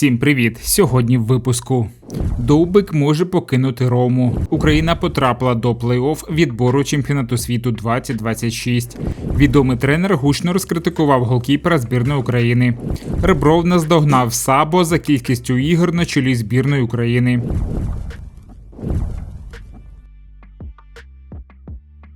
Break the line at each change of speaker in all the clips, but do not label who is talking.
Всім привіт! Сьогодні в випуску. Довбик може покинути Рому. Україна потрапила до плей-офф відбору чемпіонату світу 2026. Відомий тренер гучно розкритикував голкіпера збірної України. Ребров наздогнав Сабо за кількістю ігор на чолі збірної України.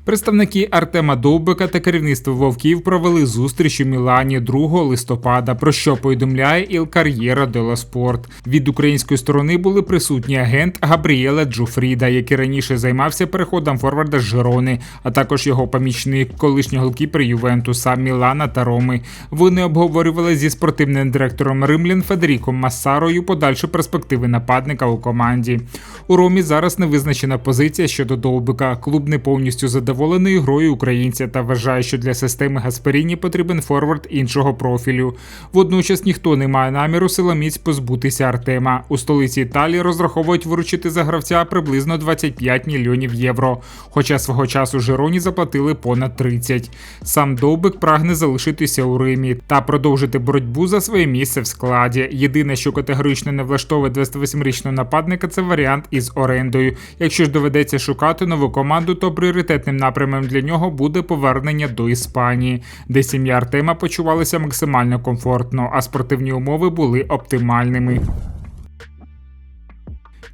Представники Артема Довбика та керівництво Вовків провели зустріч у Мілані 2 листопада, про що повідомляє Іл Кар'єра Дело Спорт. Від української сторони були присутні агент Габріеле Джуфріда, який раніше займався переходом форварда з Жирони, а також його помічник, колишній голкіпер Ювентуса, Мілана та Роми. Вони обговорювали зі спортивним директором Римлян Федеріком Массарою подальші перспективи нападника у команді. У Ромі зараз не визначена позиція щодо Довбика. Клуб не повністю задоволений задоволений грою українця та вважає, що для системи Гасперіні потрібен форвард іншого профілю. Водночас ніхто не має наміру силоміць позбутися Артема. У столиці Італії розраховують виручити за гравця приблизно 25 мільйонів євро. Хоча свого часу Жироні заплатили понад 30. Сам Довбик прагне залишитися у Римі та продовжити боротьбу за своє місце в складі. Єдине, що категорично не влаштовує 28-річного нападника, це варіант із орендою. Якщо ж доведеться шукати нову команду, то пріоритетним напрямом для нього буде повернення до Іспанії, де сім'я Артема почувалася максимально комфортно, а спортивні умови були оптимальними.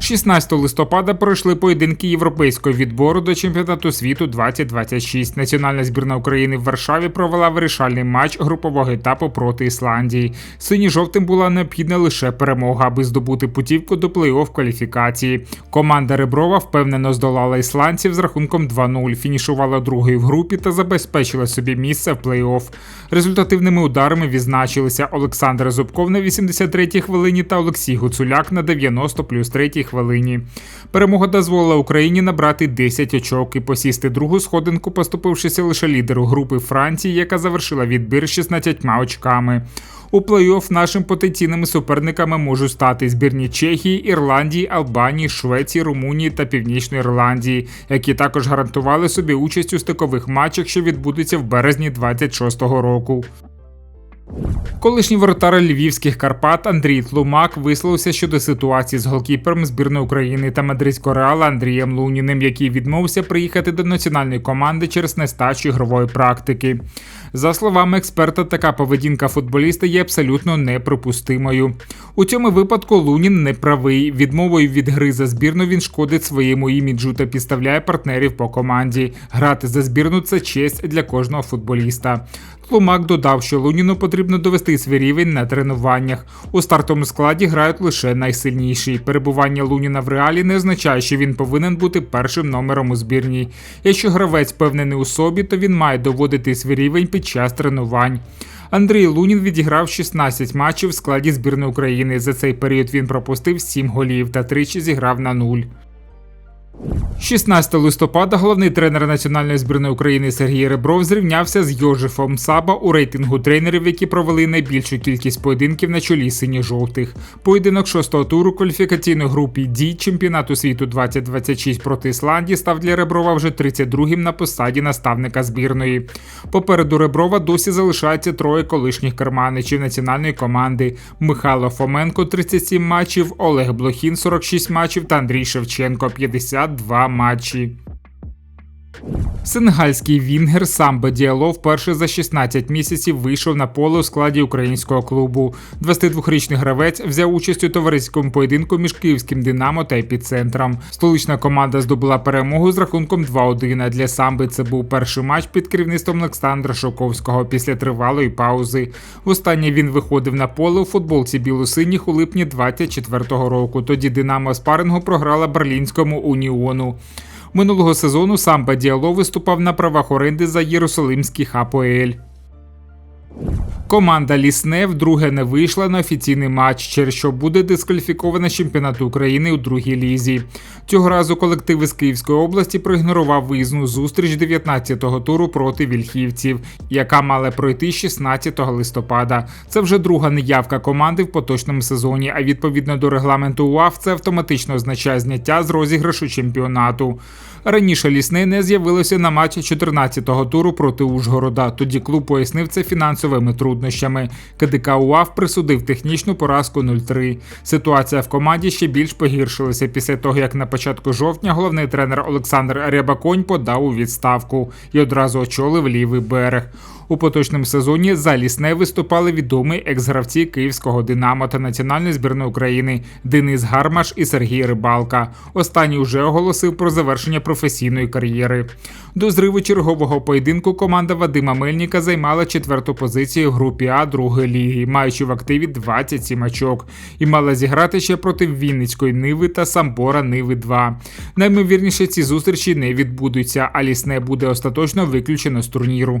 16 листопада пройшли поєдинки європейського відбору до чемпіонату світу 2026. Національна збірна України в Варшаві провела вирішальний матч групового етапу проти Ісландії. Сині-жовтим була необхідна лише перемога, аби здобути путівку до плей-офф кваліфікації. Команда Реброва впевнено здолала ісландців з рахунком 2-0, фінішувала другою в групі та забезпечила собі місце в плей-офф. Результативними ударами відзначилися Олександр Зубков на 83-й хвилині та Олексій Гуцуляк на 90 плюс 3 хвилині. Перемога дозволила Україні набрати 10 очок і посісти другу сходинку, поступившися лише лідеру групи Франції, яка завершила відбір 16 очками. У плей-офф нашим потенційними суперниками можуть стати збірні Чехії, Ірландії, Албанії, Швеції, Румунії та Північної Ірландії, які також гарантували собі участь у стикових матчах, що відбудуться в березні 26-го року. Колишній воротар львівських Карпат Андрій Тлумак висловився щодо ситуації з голкіпером збірної України та мадридського реала Андрієм Луніним, який відмовився приїхати до національної команди через нестачу ігрової практики. За словами експерта, така поведінка футболіста є абсолютно неприпустимою. У цьому випадку Лунін не правий. Відмовою від гри за збірну він шкодить своєму іміджу та підставляє партнерів по команді. Грати за збірну це честь для кожного футболіста. Тлумак додав, що Луніну потрібно довести свій рівень на тренуваннях. У стартовому складі грають лише найсильніші. Перебування Луніна в реалі не означає, що він повинен бути першим номером у збірній. Якщо гравець впевнений у собі, то він має доводити свій рівень під час тренувань. Андрій Лунін відіграв 16 матчів в складі збірної України. За цей період він пропустив 7 голів та тричі зіграв на нуль. 16 листопада головний тренер національної збірної України Сергій Ребров зрівнявся з Йожефом Саба у рейтингу тренерів, які провели найбільшу кількість поєдинків на чолі синьо-жовтих. Поєдинок шостого туру кваліфікаційної групи дій чемпіонату світу 2026 проти Ісландії став для Реброва вже 32-м на посаді наставника збірної. Попереду Реброва досі залишається троє колишніх керманичів національної команди: Михайло Фоменко 37 матчів, Олег Блохін 46 матчів та Андрій Шевченко 52 матчі. Сенегальський Вінгер Самбо Діало вперше за 16 місяців вийшов на поле у складі українського клубу. 22-річний гравець взяв участь у товариському поєдинку між київським Динамо та епіцентром. Столична команда здобула перемогу з рахунком 2-1. а Для самби це був перший матч під керівництвом Олександра Шоковського після тривалої паузи. Востаннє він виходив на поле у футболці білосиніх у липні 24-го року. Тоді Динамо з парингу програла Берлінському уніону. Минулого сезону сам Бадіало виступав на правах оренди за Єрусалимський ХПЛ. Команда Лісне вдруге не вийшла на офіційний матч, через що буде дискваліфікована з чемпіонату України у другій лізі. Цього разу колектив із Київської області проігнорував виїзну зустріч 19-го туру проти вільхівців, яка мала пройти 16 листопада. Це вже друга неявка команди в поточному сезоні. А відповідно до регламенту УАФ, це автоматично означає зняття з розіграшу чемпіонату. Раніше лісне не з'явилося на матчі 14-го туру проти Ужгорода. Тоді клуб пояснив це фінансовими труднощами. КДК УАФ присудив технічну поразку 0-3. Ситуація в команді ще більш погіршилася після того, як на початку жовтня головний тренер Олександр Рябаконь подав у відставку і одразу очолив лівий берег. У поточному сезоні за лісне виступали відомі екс-гравці київського Динамо та національної збірної України Денис Гармаш і Сергій Рибалка. Останній вже оголосив про завершення професійної кар'єри. До зриву чергового поєдинку команда Вадима Мельніка займала четверту позицію в групі А другої ліги, маючи в активі 27 очок, і мала зіграти ще проти Вінницької Ниви та Самбора Ниви 2. Наймовірніше ці зустрічі не відбудуться, а лісне буде остаточно виключено з турніру.